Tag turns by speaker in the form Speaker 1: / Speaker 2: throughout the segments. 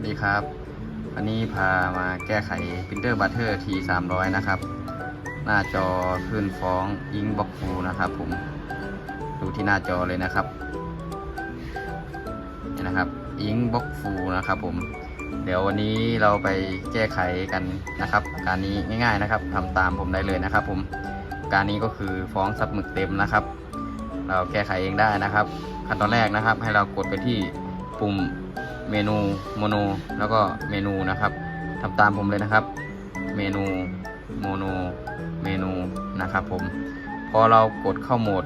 Speaker 1: วัสดีครับ วันนี้พามาแก้ไข Printer Butter T 3 0 0นะครับ หน้าจอขึ้นฟ้องอิงบ็อกฟูนะครับผม ดูที่หน้าจอเลยนะครับ นี่นะครับอิงบ็อกฟูนะครับผม เดี๋ยววันนี้เราไปแก้ไขกันนะครับ การนี้ง่ายๆนะครับทำตามผมได้เลยนะครับผม การนี้ก็คือฟ้องซับหมึกเต็มนะครับ เราแก้ไขเองได้นะครับ ขั้นตอนแรกนะครับ ให้เรากดไปที่ปุ่ม เมนูโมโนแล้วก็เมนูนะครับทำตามผมเลยนะครับ เมนูโมโนเมนูนะครับผมพอเรากดเข้าโหมด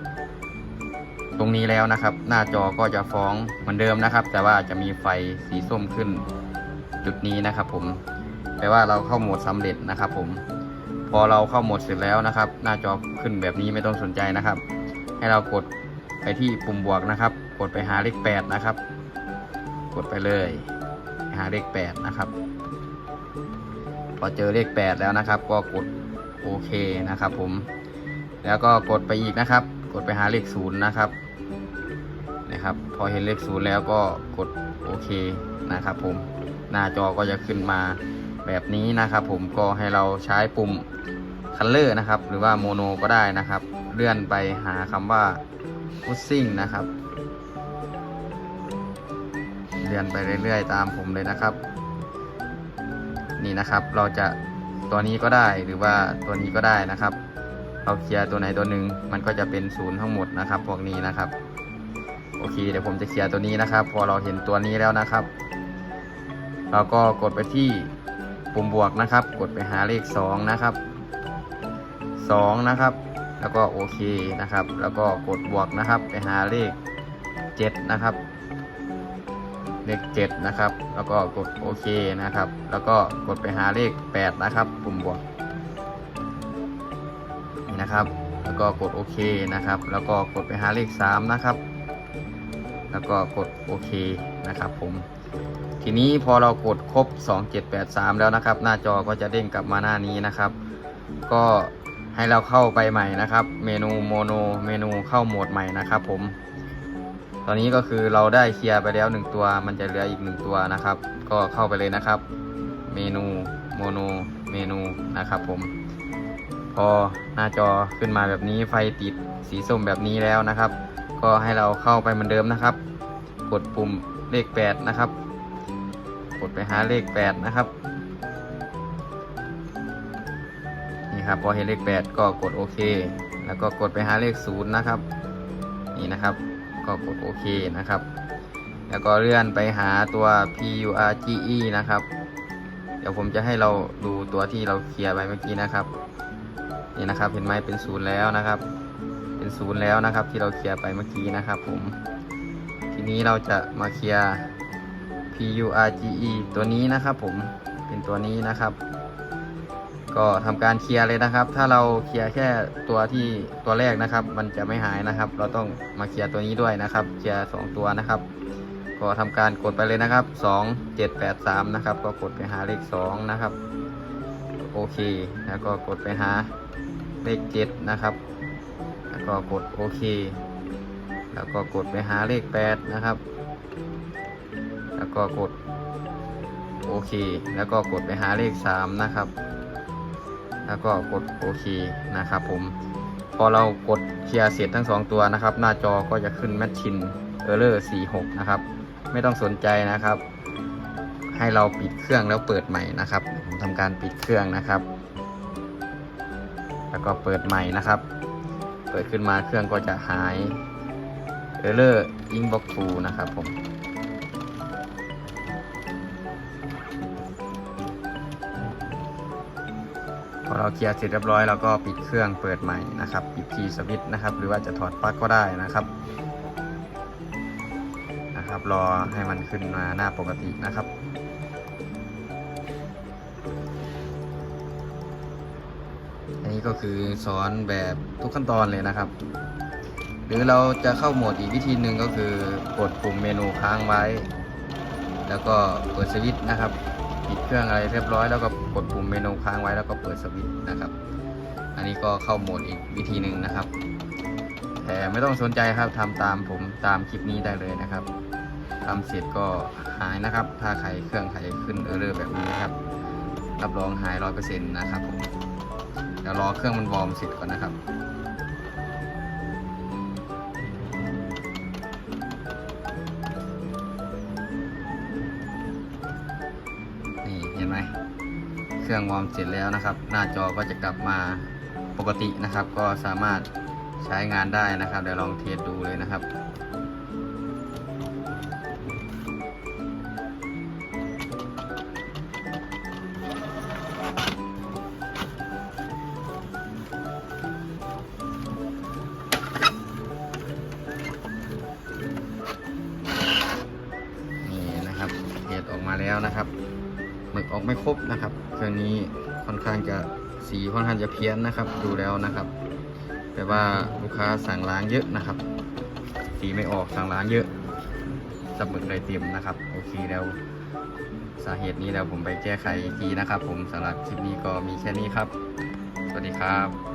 Speaker 1: ตรงนี้แล้วนะครับ หน้าจอก็จะฟ้องเหมือนเดิมนะครับ แต่ว่าจะมีไฟสีส้มขึ้นจุดนี้นะครับ ผมแปลว่าเราเข้าโหมดสำเร็จนะครับ ผม พอเราเข้าโหมดเสร็จแล้วนะครับ หน้าจอขึ้นแบบนี้ไม่ต้องสนใจนะครับ ให้เรากดไปที่ปุ่มบวกนะครับ กดไปหาเลข8นะครับ กดไปเลยหาเลข 8 นะครับ พอเจอเลข 8 แล้วนะครับ ก็กดโอเคนะครับ ผม แล้วก็กดไปอีกนะครับ กดไปหาเลข 0 นะครับนะครับ พอเห็นเลข 0 แล้วก็กดโอเคนะครับ ผมหน้าจอก็จะขึ้นมาแบบนี้นะครับ ผมก็ให้เราใช้ปุ่มคัลเลอร์นะครับ หรือว่าโมโนก็ได้นะครับ เลื่อนไปหาคำว่า pushing นะครับ เลื่อนไปเรื่อยๆ ตามผมเลยนะครับ นี่นะครับเราจะตัวนี้ก็ได้หรือว่าตัวนี้ก็ได้นะครับ เราเคลียร์ตัวไหนตัวหนึ่งมันก็จะเป็นศูนย์ทั้งหมดนะครับ พวกนี้นะครับ โอเค เดี๋ยวผมจะเคลียร์ตัวนี้นะครับ พอเราเห็นตัวนี้แล้วนะครับ เราก็กดไปที่ปุ่มบวกนะครับ กดไปหาเลข 2 นะครับ 2 นะครับ แล้วก็โอเคนะครับ แล้วก็กดบวกนะครับ ไปหาเลข 7 นะครับ เลข 7 นะครับ แล้วก็กดโอเคนะครับ แล้วก็กดไปหาเลข 8 นะครับ ปุ่มบวกนี่นะครับ แล้วก็กดโอเคนะครับ แล้วก็กดไปหาเลข 3 นะครับ แล้วก็กดโอเคนะครับผมทีนี้พอเรากดครบ 2783 แล้วนะครับ หน้าจอก็จะเด้งกลับมาหน้านี้นะครับ ก็ให้เราเข้าไปใหม่นะครับ เมนูโมโนเมนูเข้าโหมดใหม่นะครับผม ตอนนี้ก็คือเราได้เคลียร์ไปแล้วหนึ่งตัว มันจะเหลืออีกหนึ่งตัวนะครับ ก็เข้าไปเลยนะครับ เมนูโมโนเมนูนะครับผม พอหน้าจอขึ้นมาแบบนี้ไฟติดสีส้มแบบนี้แล้วนะครับ ก็ให้เราเข้าไปเหมือนเดิมนะครับ กดปุ่มเลข 8 นะครับ กดไปหาเลข 8 นะครับนี่ครับพอเห็นเลข 8 ก็กดโอเค แล้วก็กดไปหาเลข 0 นะครับ นี่นะครับ ก็กดโอเคนะครับ แล้วก็เลื่อนไปหาตัว PURGE นะครับ เดี๋ยวผมจะให้เราดูตัวที่เราเคลียร์ไปเมื่อกี้นะครับ นี่นะครับเห็นไหมเป็นศูนย์แล้วนะครับ เป็นศูนย์แล้วนะครับ ที่เราเคลียร์ไปเมื่อกี้นะครับ ผม ทีนี้เราจะมาเคลียร์ PURGE ตัวนี้นะครับ ผม เป็นตัวนี้นะครับ ก็ทำการเคลียร์เลยนะครับ ถ้าเราเคลียร์แค่ตัวที่ตัวแรกนะครับ มันจะไม่หายนะครับ เราต้องมาเคลียร์ตัวนี้ด้วยนะครับ เคลียร์สองตัวนะครับ ก็ทำการกดไปเลยนะครับ2 7 8 3นะครับ ก็กดไปหาเลข2นะครับ โอเค แล้วก็กดไปหาเลข7นะครับ แล้วก็กดโอเค แล้วก็กดไปหาเลข8นะครับ แล้วก็กดโอเค แล้วก็กดไปหาเลข3นะครับ แล้วก็กดโอเคนะครับ ผมพอเรากดเคลียร์เสร็จทั้ง 2 ตัวนะครับ หน้าจอก็จะขึ้นแมชชินเออร์เลอร์46 นะครับ ไม่ต้องสนใจนะครับ ให้เราปิดเครื่องแล้วเปิดใหม่นะครับผมทำการปิดเครื่องนะครับ แล้วก็เปิดใหม่นะครับ เปิดขึ้นมาเครื่องก็จะหายเออร์เลอร์อิงบ็อกฟูนะครับผม อเราเคลียร์เสร็จเรียบร้อยเราก็ปิดเครื่องเปิดใหม่นะครับปิดทีสวิตช์นะครับ หรือว่าจะถอดปลั๊กก็ได้นะครับนะครับ รอให้มันขึ้นมาหน้าปกตินะครับอันนี้ก็คือสอนแบบทุกขั้นตอนเลยนะครับ หรือเราจะเข้าโหมดอีกวิธีหนึ่งก็คือกดปุ่มเมนูค้างไว้ แล้วก็เปิดสวิตช์นะครับ ปิดเครื่องอะไรเรียบร้อยแล้วก็กดปุ่มเมนูค้างไว้แล้วก็เปิดสวิตช์นะครับ อันนี้ก็เข้าโหมดอีกวิธีหนึ่งนะครับ แต่ไม่ต้องสนใจครับทำตามผมตามคลิปนี้ได้เลยนะครับทำเสร็จก็หายนะครับ ถ้าไขเครื่องไขขึ้นเออเร์แบบนี้ครับ รับรองหายร้อยเปอร์เซ็นต์นะครับผมเดี๋ยวรอเครื่องมันวอร์มเสร็จก่อนนะครับ เครื่องวอร์มเสร็จแล้วนะครับ หน้าจอก็จะกลับมาปกตินะครับ ก็สามารถใช้งานได้นะครับ เดี๋ยวลองเทสดูเลยนะครับนี่นะครับเทสออกมาแล้วนะครับ หมึกออกไม่ครบนะครับเครื่องนี้ค่อนข้างจะสีค่อนข้างจะเพี้ยนนะครับ ดูแล้วนะครับแปลว่าลูกค้าสั่งล้างเยอะนะครับ สีไม่ออกสั่งล้างเยอะสับหมึกเลยเต็มนะครับ โอเคแล้วสาเหตุนี้แล้วผมไปแก้ไขอีกทีนะครับ ผมสำหรับคลิปนี้ก็มีแค่นี้ครับ สวัสดีครับ